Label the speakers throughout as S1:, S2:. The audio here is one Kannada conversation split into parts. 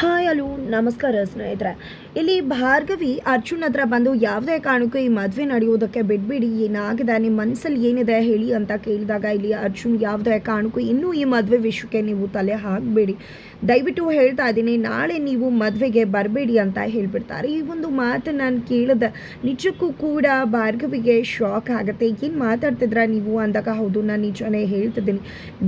S1: ಹಾಯ್ ಹಲೋ ನಮಸ್ಕಾರ ಸ್ನೇಹಿತರೆ. ಇಲ್ಲಿ ಭಾರ್ಗವಿ ಅರ್ಜುನ್ ಹತ್ರ ಬಂದು ಯಾವುದೇ ಕಾರಣಕ್ಕೂ ಈ ಮದುವೆ ನಡೆಯೋದಕ್ಕೆ ಬಿಡ್ಬಿಡಿ, ಏನಾಗಿದೆ, ನಿಮ್ಮ ಮನಸ್ಸಲ್ಲಿ ಏನಿದೆ ಹೇಳಿ ಅಂತ ಕೇಳಿದಾಗ ಇಲ್ಲಿ ಅರ್ಜುನ್ ಯಾವುದೇ ಕಾರಣಕ್ಕೂ ಇನ್ನೂ ಈ ಮದುವೆ ವಿಷಯಕ್ಕೆ ನೀವು ತಲೆ ಹಾಕಬೇಡಿ. ದಯವಿಟ್ಟು ಹೇಳ್ತಾ ಇದ್ದೀನಿ, ನಾಳೆ ನೀವು ಮದುವೆಗೆ ಬರಬೇಡಿ ಅಂತ ಹೇಳ್ಬಿಡ್ತಾರೆ. ಈ ಒಂದು ಮಾತು ನಾನು ಕೇಳಿದೆ ನಿಜಕ್ಕೂ ಕೂಡ ಭಾರ್ಗವಿಗೆ ಶಾಕ್ ಆಗುತ್ತೆ. ಏನು ಮಾತಾಡ್ತಿದ್ರ ನೀವು ಅಂದಾಗ ಹೌದು, ನಾನು ನಿಜನೇ ಹೇಳ್ತಿದ್ದೀನಿ.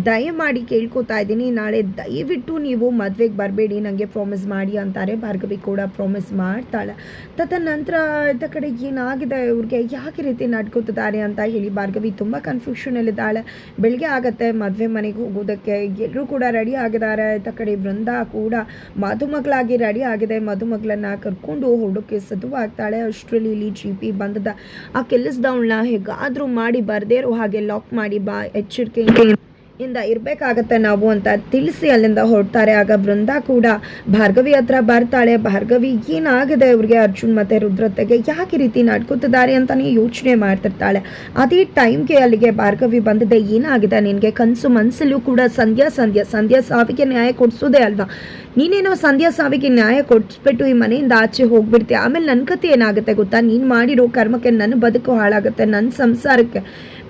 S1: ದಯಮಾಡಿ ಕೇಳ್ಕೊತಾ ಇದ್ದೀನಿ, ನಾಳೆ ದಯವಿಟ್ಟು ನೀವು ಮದುವೆಗೆ ಬರಬೇಡಿ ನನಗೆ ಪ್ರಾಮಿಸ್ ಮಾಡಿ ಅಂತಾರೆ. ಭಾರ್ಗವಿ ಕೂಡ ಪ್ರಾಮಿಸ್ ಮಾಡ್ತಾಳೆ. ತದನಂತರ ಇದ್ದ ಕಡೆ ಏನಾಗಿದೆ? ಇವ್ರಿಗೆ ಯಾಕೆ ರೀತಿ ನಡ್ಕೋತಿದ್ದಾರೆ ಅಂತ ಹೇಳಿ ಭಾರ್ಗವಿ ತುಂಬ ಕನ್ಫ್ಯೂಷನಲ್ಲಿದ್ದಾಳೆ ಬೆಳಗ್ಗೆ ಆಗುತ್ತೆ, ಮದುವೆ ಮನೆಗೆ ಹೋಗೋದಕ್ಕೆ. ಎಲ್ಲರೂ ಕೂಡ ರೆಡಿ ಆಗಿದ್ದಾರೆ. ಇದ್ದ ಕಡೆ ವೃಂದ ಕೂಡ ಮದುಮಗಳಾಗಿ ರೆಡಿ ಆಗಿದೆ. ಮದುಮಗಳನ್ನ ಕರ್ಕೊಂಡು ಹೊರಡೋಕ್ಕೆ ಸದುವಾಗ್ತಾಳೆ ಅಷ್ಟರಲ್ಲಿ ಇಲ್ಲಿ ಜಿ ಪಿ ಬಂದದ. ಆ ಕೆಲಸದವಳನ್ನ ಹೇಗಾದರೂ ಮಾಡಿ, ಬರದೇ ಇರೋ ಹಾಗೆ ಲಾಕ್ ಮಾಡಿ, ಬಾ ಎಚ್ಚರಿಕೆ ಇಂದ ಇರಬೇಕಾಗತ್ತೆ ನಾವು ಅಂತ ತಿಳಿಸಿ ಅಲ್ಲಿಂದ ಹೊರಡ್ತಾರೆ. ಆಗ ಬೃಂದ ಕೂಡ ಭಾರ್ಗವಿ ಹತ್ರ ಬರ್ತಾಳೆ. ಭಾರ್ಗವಿ ಏನಾಗಿದೆ ಅವ್ರಿಗೆ ಅರ್ಜುನ್ ಮತ್ತೆ ರುದ್ರತೆಗೆ ಯಾಕೆ ರೀತಿ ನಡ್ಕೋತಿದ್ದಾರೆ ಅಂತಾನೆ ಯೋಚನೆ ಮಾಡ್ತಿರ್ತಾಳೆ. ಅದೇ ಟೈಮ್ಗೆ ಅಲ್ಲಿಗೆ ಭಾರ್ಗವಿ ಬಂದಿದೆ. ಏನಾಗಿದೆ? ನಿನಗೆ ಕನಸು ಮನಸ್ಸಲ್ಲೂ ಕೂಡ ಸಂಧ್ಯಾ ಸಂಧ್ಯಾ ಸಂಧ್ಯಾ ಸಾವಿಗೆ ನ್ಯಾಯ ಕೊಡಿಸೋದೇ ಅಲ್ವಾ? ನೀನೇನೋ ಸಂಧ್ಯಾ ಸಾವಿಗೆ ನ್ಯಾಯ ಕೊಡಿಸ್ಬಿಟ್ಟು ಈ ಮನೆಯಿಂದ ಆಚೆ ಹೋಗ್ಬಿಡ್ತೀಯ ಆಮೇಲೆ ನನ್ನ ಕತೆ ಏನಾಗುತ್ತೆ ಗೊತ್ತಾ? ನೀನು ಮಾಡಿರೋ ಕರ್ಮಕ್ಕೆ ನನ್ನ ಬದುಕು ಹಾಳಾಗುತ್ತೆ. ನನ್ನ ಸಂಸಾರಕ್ಕೆ.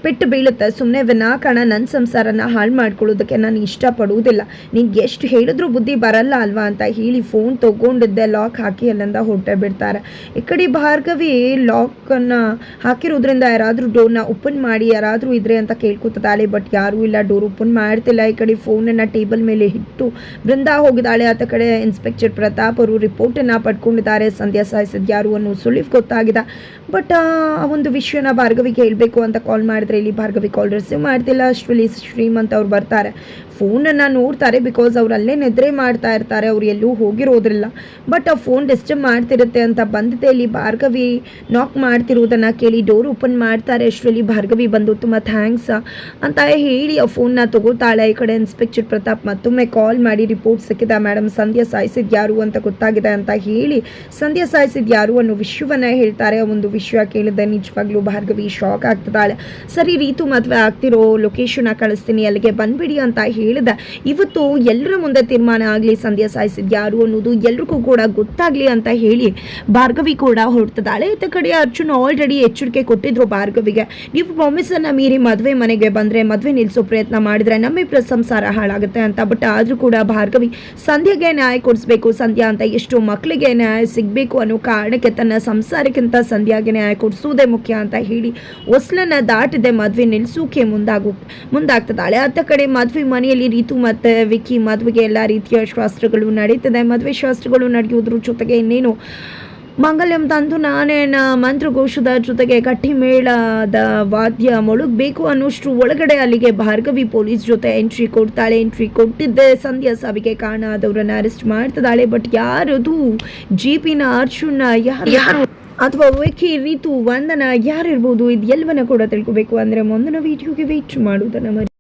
S1: ಪೆಟ್ಟು ಬೀಳುತ್ತೆ? ಸುಮ್ಮನೆ ವಿನಾಕಾರಣ ನನ್ನ ಸಂಸಾರನ ಹಾಳು ಮಾಡ್ಕೊಳ್ಳೋದಕ್ಕೆ ನಾನು ಇಷ್ಟಪಡುವುದಿಲ್ಲ. ನಿಂಗೆ ಎಷ್ಟು ಹೇಳಿದ್ರೂ ಬುದ್ಧಿ ಬರಲ್ಲ ಅಲ್ವಾ ಅಂತ ಹೇಳಿ ಫೋನ್ ತೊಗೊಂಡಿದ್ದೆ ಲಾಕ್ ಹಾಕಿ ಅಲ್ಲಿಂದ ಹೊರಟೆ ಬಿಡ್ತಾರೆ. ಈ ಕಡೆ ಭಾರ್ಗವಿ ಲಾಕನ್ನು ಹಾಕಿರೋದ್ರಿಂದ ಯಾರಾದರೂ ಡೋರ್ನ ಓಪನ್ ಮಾಡಿ, ಯಾರಾದರೂ ಇದ್ರೆ ಅಂತ ಕೇಳ್ಕೊತಿದ್ದಾಳೆ ಬಟ್ ಯಾರೂ ಇಲ್ಲ ಡೋರ್ ಓಪನ್ ಮಾಡ್ತಿಲ್ಲ. ಈ ಕಡೆ ಫೋನನ್ನು ಟೇಬಲ್ ಮೇಲೆ ಇಟ್ಟು ಬೃಂದ ಹೋಗಿದ್ದಾಳೆ. ಆತ ಕಡೆ ಇನ್ಸ್ಪೆಕ್ಟರ್ ಪ್ರತಾಪ್ ಅವರು ರಿಪೋರ್ಟನ್ನು ಪಡ್ಕೊಂಡಿದ್ದಾರೆ. ಸಂಧ್ಯಾ ಸಾಯಿಸಿದ ಯಾರು ಅನ್ನೋ ಸುಳಿವು ಗೊತ್ತಾಗಿದೆ. ಬಟ್ ಆ ಒಂದು ವಿಷಯನ ಭಾರ್ಗವಿಗೆ ಹೇಳಬೇಕು ಅಂತ ಕಾಲ್ ಇಲ್ಲಿ ಭಾರ್ಗವಿ ಕಾಲ್ ರಿಸೀವ್ ಮಾಡ್ತಿಲ್ಲ ಅಷ್ಟರಲ್ಲಿ ಶ್ರೀಮಂತ್ ಅವ್ರು ಬರ್ತಾರೆ. ಫೋನನ್ನು ನೋಡ್ತಾರೆ ಬಿಕಾಸ್ ಅವ್ರು ಅಲ್ಲೇ ನಿದ್ರೆ ಮಾಡ್ತಾ ಇರ್ತಾರೆ, ಅವ್ರು ಎಲ್ಲೂ ಹೋಗಿರೋದ್ರಿಲ್ಲ. ಬಟ್ ಆ ಫೋನ್ ಡಿಸ್ಟರ್ಬ್ ಮಾಡ್ತಿರುತ್ತೆ ಅಂತ ಬಂದಿದೆ ಇಲ್ಲಿ ಭಾರ್ಗವಿ ನಾಕ್ ಮಾಡ್ತಿರೋದನ್ನು ಕೇಳಿ ಡೋರ್ ಓಪನ್ ಮಾಡ್ತಾರೆ. ಅಷ್ಟರಲ್ಲಿ ಭಾರ್ಗವಿ ಬಂದು, ತುಂಬ ಥ್ಯಾಂಕ್ಸ್ ಅಂತ ಹೇಳಿ ಆ ಫೋನ್ನ ತಗೋತಾಳೆ. ಈ ಕಡೆ ಇನ್ಸ್ಪೆಕ್ಟರ್ ಪ್ರತಾಪ್ ಮತ್ತೊಮ್ಮೆ ಕಾಲ್ ಮಾಡಿ ರಿಪೋರ್ಟ್ ಸಿಕ್ಕಿದ ಮೇಡಮ್ ಸಂಧ್ಯಾ ಸಾಯಿಸಿದ್ ಯಾರು ಅಂತ ಗೊತ್ತಾಗಿದೆ ಅಂತ ಹೇಳಿ ಸಂಧ್ಯಾ ಸಾಯಿಸಿದ್ ಯಾರು ಅನ್ನೋ ವಿಷಯವನ್ನ ಹೇಳ್ತಾರೆ. ಒಂದು ವಿಷಯ ಕೇಳಿದೆ ನಿಜವಾಗ್ಲೂ ಭಾರ್ಗವಿ ಶಾಕ್ ಆಗ್ತದಾಳೆ ಸರಿ ರೀತು, ಮದುವೆ ಆಗ್ತಿರೋ ಲೊಕೇಶನ್ ಕಳಿಸ್ತೀನಿ, ಅಲ್ಲಿಗೆ ಬಂದ್ಬಿಡಿ ಅಂತ ಹೇಳಿದೆ. ಇವತ್ತು ಎಲ್ಲರ ಮುಂದೆ ತೀರ್ಮಾನ ಆಗಲಿ, ಸಂಧ್ಯಾ ಸಾಯಿಸಿದ ಯಾರು ಅನ್ನೋದು ಎಲ್ರಿಗೂ ಕೂಡ ಗೊತ್ತಾಗ್ಲಿ ಅಂತ ಹೇಳಿ ಭಾರ್ಗವಿ ಕೂಡ ಹೊರಡ್ತದಾಳೆ ಇತ್ತ ಕಡೆ ಅರ್ಜುನ್ ಆಲ್ರೆಡಿ ಎಚ್ಚರಿಕೆ ಕೊಟ್ಟಿದ್ರು ಭಾರ್ಗವಿಗೆ. ನೀವು ಪ್ರಾಮಿಸನ್ನು ಮೀರಿ ಮದುವೆ ಮನೆಗೆ ಬಂದ್ರೆ ಮದುವೆ ನಿಲ್ಲಿಸೋ ಪ್ರಯತ್ನ ಮಾಡಿದ್ರೆ ನಮ್ಮಿಬ್ಬರ ಸಂಸಾರ ಹಾಳಾಗುತ್ತೆ ಅಂತ. ಬಟ್ ಆದ್ರೂ ಕೂಡ ಭಾರ್ಗವಿ ಸಂಧ್ಯಾಗೆ ನ್ಯಾಯ ಕೊಡಿಸ್ಬೇಕು. ಸಂಧ್ಯಾ ಅಂತ ಎಷ್ಟು ಮಕ್ಕಳಿಗೆ ನ್ಯಾಯ ಸಿಗಬೇಕು ಅನ್ನೋ ಕಾರಣಕ್ಕೆ ತನ್ನ ಸಂಸಾರಕ್ಕಿಂತ ಸಂಧ್ಯಾಗೆ ನ್ಯಾಯ ಕೊಡಿಸೋದೇ ಮುಖ್ಯ ಅಂತ ಹೇಳಿ ಹೊಸ್ಲನ್ನ ದಾಟಿದೆ. ಮದುವೆ ನಿಲ್ಲಿಸೋಕೆ ಮುಂದಾಗು ಮುಂದಾಗ್ತದಾಳೆ ಅತ್ತ ಕಡೆ ಮದುವೆ ಮನೆಯಲ್ಲಿ ರೀತು ಮತ್ತು ವಿಕ್ಕಿ ಮದುವೆಗೆ ಎಲ್ಲ ರೀತಿಯ ಶಾಸ್ತ್ರಗಳು ನಡೀತದೆ ಮದುವೆ ಶಾಸ್ತ್ರಗಳು ನಡೆಯುವುದ್ರ ಜೊತೆಗೆ ಇನ್ನೇನು? ಮಂಗಲ್ಯಂ ತಂದು ನಾನೇನ ಮಂತ್ರಘೋಷದ ಜೊತೆಗೆ ಗಟ್ಟಿ ಮೇಳದ ವಾದ್ಯ ಮೊಳಗಬೇಕು ಅನ್ನೋಷ್ಟು ಒಳಗಡೆ ಅಲ್ಲಿಗೆ ಭಾರ್ಗವಿ ಪೊಲೀಸ್ ಜೊತೆ ಎಂಟ್ರಿ ಕೊಡ್ತಾಳೆ. ಎಂಟ್ರಿ ಕೊಟ್ಟಿದ್ದೆ. ಸಂಧ್ಯಾ ಸಾವಿಗೆ ಕಾರಣ ಆದವರನ್ನ ಅರೆಸ್ಟ್ ಮಾಡ್ತಿದ್ದಾಳೆ. ಬಟ್ ಯಾರದು? ಜಿಪಿನ ಅರ್ಜುನ ಯಾರು? ಅಥವಾ ವೈಕಿ ರೀತು ವಂದನ ಯಾರಿರ್ಬೋದು? ಇದು ಎಲ್ಲವನ್ನ ಕೂಡ ತಿಳ್ಕೊಬೇಕು. ಅಂದ್ರೆ ಮುಂದಿನ ವಿಡಿಯೋಗೆ ವೇಟ್ ಮಾಡುವುದನ್ನು ಮರಿ